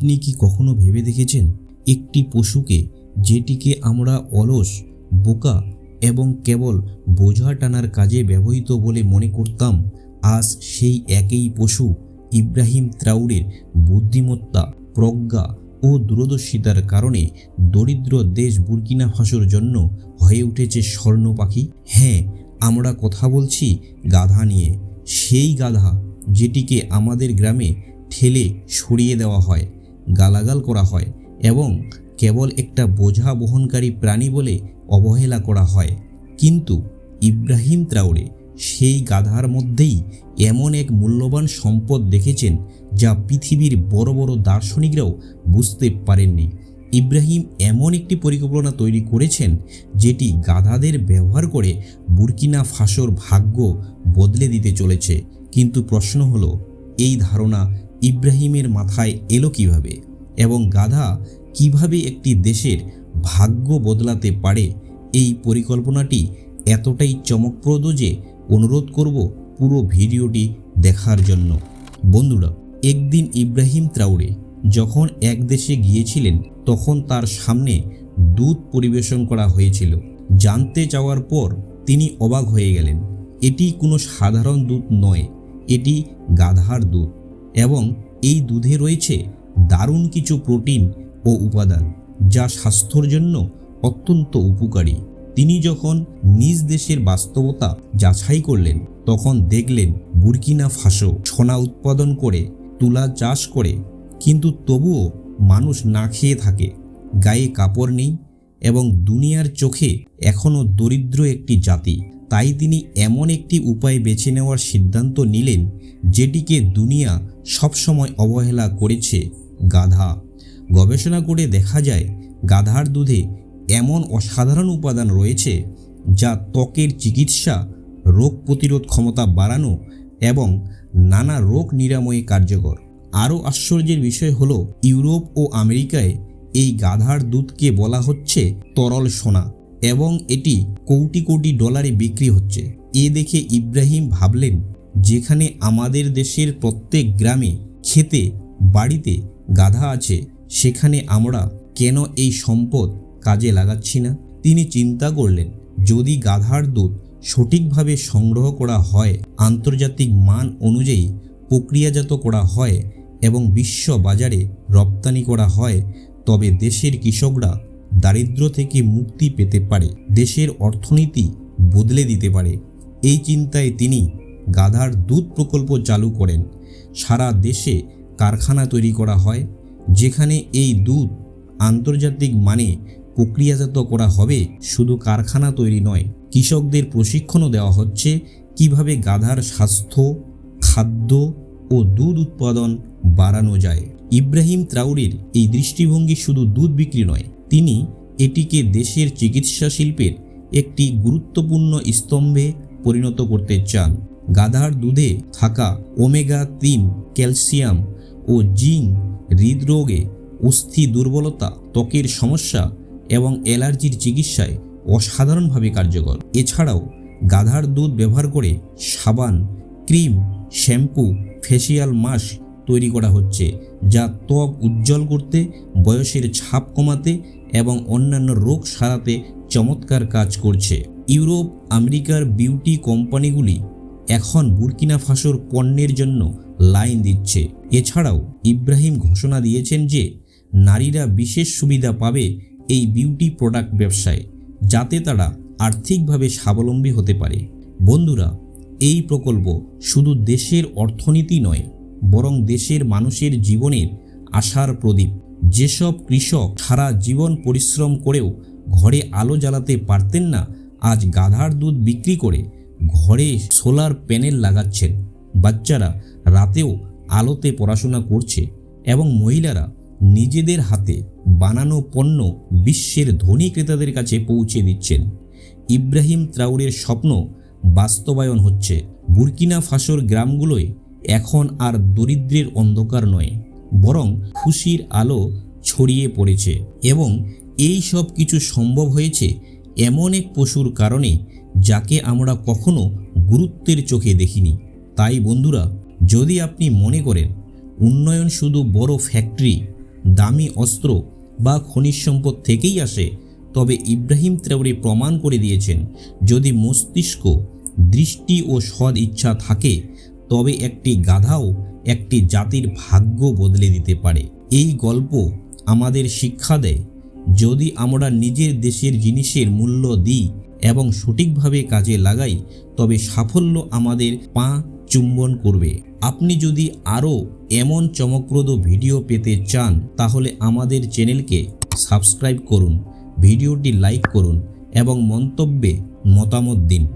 আপনি কি কখনো ভেবে দেখেছেন একটি পশুকে যেটিকে আমরা অলস, বোকা এবং কেবল বোঝা টানার কাজে ব্যবহৃত বলে মনে করতাম, আজ সেই একই পশু ইব্রাহিম ত্রাউরের বুদ্ধিমত্তা, প্রজ্ঞা ও দূরদর্শিতার কারণে দরিদ্র দেশ বুর্কিনা ফাসোর জন্য হয়ে উঠেছে স্বর্ণ পাখি? হ্যাঁ আমরা কথা বলছি গাধা নিয়ে। সেই গাধা যেটিকে আমাদের গ্রামে ঠেলে সরিয়ে দেওয়া হয়। গালাগাল করা হয় এবং কেবল একটা বোঝা বহনকারী প্রাণী বলে অবহেলা করা হয়। কিন্তু ইব্রাহিম ত্রাউরে সেই গাধার মধ্যেই এমন এক মূল্যবান সম্পদ দেখেছেন যা পৃথিবীর বড় বড় দার্শনিকরাও বুঝতে পারেননি। ইব্রাহিম এমন একটি পরিকল্পনা তৈরি করেছেন যেটি গাধাদের ব্যবহার করে বুরকিনা ফাসোর ভাগ্য বদলে দিতে চলেছে। কিন্তু প্রশ্ন হলো, এই ধারণা ইব্রাহিমের মাথায় এলো কীভাবে এবং গাধা কীভাবে একটি দেশের ভাগ্য বদলাতে পারে, এই পরিকল্পনাটি এতটাই চমকপ্রদ যে অনুরোধ করব পুরো ভিডিওটি দেখার জন্য। বন্ধুরা, একদিন ইব্রাহিম ত্রাউড়ে যখন এক দেশে গিয়েছিলেন, তখন তার সামনে দুধ পরিবেশন করা হয়েছিল। জানতে চাওয়ার পর তিনি অবাক হয়ে গেলেন। এটি কোনো সাধারণ দুধ নয়, এটি গাধার দুধ এবং এই দুধে রয়েছে দারুণ কিছু প্রোটিন ও উপাদান, যা স্বাস্থ্যর জন্য অত্যন্ত উপকারী। তিনি যখন নিজ দেশের বাস্তবতা যাচাই করলেন, তখন দেখলেন বুরকিনা ফাঁসো সোনা উৎপাদন করে, তুলা চাষ করে, কিন্তু তবুও মানুষ না খেয়ে থাকে, গায়ে কাপড় নেই এবং দুনিয়ার চোখে এখনও দরিদ্র একটি জাতি। তাই তিনি এমন একটি উপায় বেছে নেওয়ার সিদ্ধান্ত নিলেন, যেটিকে দুনিয়া সবসময় অবহেলা করেছে গাধা। গবেষণা করে দেখা যায়, গাধার দুধে এমন অসাধারণ উপাদান রয়েছে, যা ত্বকের চিকিৎসা, রোগ প্রতিরোধ ক্ষমতা বাড়ানো এবং নানা রোগ নিরাময়ে কার্যকর। আরও আশ্চর্যের বিষয় হলো, ইউরোপ ও আমেরিকায় এই গাধার দুধকে বলা হচ্ছে তরল সোনা। এবং এটি কোটি কোটি ডলারে বিক্রি হচ্ছে। এ দেখে ইব্রাহিম ভাবলেন, যেখানে আমাদের দেশের প্রত্যেক গ্রামে খেতে বাড়িতে গাধা আছে, সেখানে আমরা কেন এই সম্পদ কাজে লাগাচ্ছি না? তিনি চিন্তা করলেন, যদি গাধার দুধ সঠিকভাবে সংগ্রহ করা হয়, আন্তর্জাতিক মান অনুযায়ী প্রক্রিয়াজাত করা হয় এবং বিশ্ব বাজারে রপ্তানি করা হয়, তবে দেশের কৃষকরা দারিদ্র থেকে মুক্তি পেতে পারে, দেশের অর্থনীতি বদলে দিতে পারে। এই চিন্তায় তিনি গাধার দুধ প্রকল্প চালু করেন। সারা দেশে কারখানা তৈরি করা হয়, যেখানে এই দুধ আন্তর্জাতিক মানে প্রক্রিয়াজাত করা হবে শুধু কারখানা তৈরি নয়। কৃষকদের প্রশিক্ষণও দেওয়া হচ্ছে কীভাবে গাধার স্বাস্থ্য, খাদ্য ও দুধ উৎপাদন বাড়ানো যায়। ইব্রাহিম ত্রাউরের এই দৃষ্টিভঙ্গি শুধু দুধ বিক্রি নয় তিনি এটিকে দেশের চিকিৎসা শিল্পের একটি গুরুত্বপূর্ণ স্তম্ভে পরিণত করতে চান। গাধার দুধে থাকা ওমেগা তিন ক্যালসিয়াম ও জিঙ্ক হৃদরোগে অস্থি দুর্বলতা, ত্বকের সমস্যা এবং অ্যালার্জির চিকিৎসায় অসাধারণভাবে কার্যকর। এছাড়াও গাধার দুধ ব্যবহার করে সাবান, ক্রিম, শ্যাম্পু, ফেসিয়াল মাস্ক তৈরি করা হচ্ছে, যা ত্বক উজ্জ্বল করতে, বয়সের ছাপ কমাতে এবং অন্যান্য রোগ সারাতে চমৎকার কাজ করছে। ইউরোপ, আমেরিকার বিউটি কোম্পানিগুলি এখন বুরকিনা ফাসোর পণ্যের জন্য লাইন দিচ্ছে। এছাড়াও ইব্রাহিম ঘোষণা দিয়েছেন যে, নারীরা বিশেষ সুবিধা পাবে এই বিউটি প্রোডাক্ট ব্যবসায়, যাতে তারা আর্থিকভাবে স্বাবলম্বী হতে পারে। বন্ধুরা, এই প্রকল্প শুধু দেশের অর্থনীতি নয়, বরং দেশের মানুষের জীবনের আশার প্রদীপ। যেসব কৃষক সারা জীবন পরিশ্রম করেও ঘরে আলো জ্বালাতে পারতেন না, আজ গাধার দুধ বিক্রি করে ঘরে সোলার প্যানেল লাগাচ্ছেন। বাচ্চারা রাতেও আলোতে পড়াশোনা করছে এবং মহিলারা নিজেদের হাতে বানানো পণ্য বিশ্বের ধনী ক্রেতাদের কাছে পৌঁছে দিচ্ছেন। ইব্রাহিম ত্রাউরের স্বপ্ন বাস্তবায়ন হচ্ছে। বুরকিনা ফাসোর গ্রামগুলোয় এখন আর দরিদ্রের অন্ধকার নয়। বরং খুশির আলো ছড়িয়ে পড়েছে এবং এই সব কিছু সম্ভব হয়েছে এমন এক পশুর কারণে যাকে আমরা কখনো গুরুত্বের চোখে দেখিনি। তাই বন্ধুরা, যদি আপনি মনে করেন, উন্নয়ন শুধু বড় ফ্যাক্টরি, দামি অস্ত্র বা খনিজ সম্পদ থেকেই আসে, তবে ইব্রাহিম ত্রেওরি প্রমাণ করে দিয়েছেন, যদি মস্তিষ্ক দৃষ্টি ও সদ ইচ্ছা থাকে, তবে একটি গাধাও একটি জাতির ভাগ্য বদলে দিতে পারে। এই গল্প আমাদের শিক্ষা দেয়, যদি আমরা নিজের দেশের জিনিসের মূল্য দিই এবং সঠিকভাবে কাজে লাগাই, তবে সাফল্য আমাদের পা চুম্বন করবে। আপনি যদি আরও এমন চমকপ্রদ ভিডিও পেতে চান, তাহলে আমাদের চ্যানেলকে সাবস্ক্রাইব করুন, ভিডিওটি লাইক করুন এবং মন্তব্যে মতামত দিন।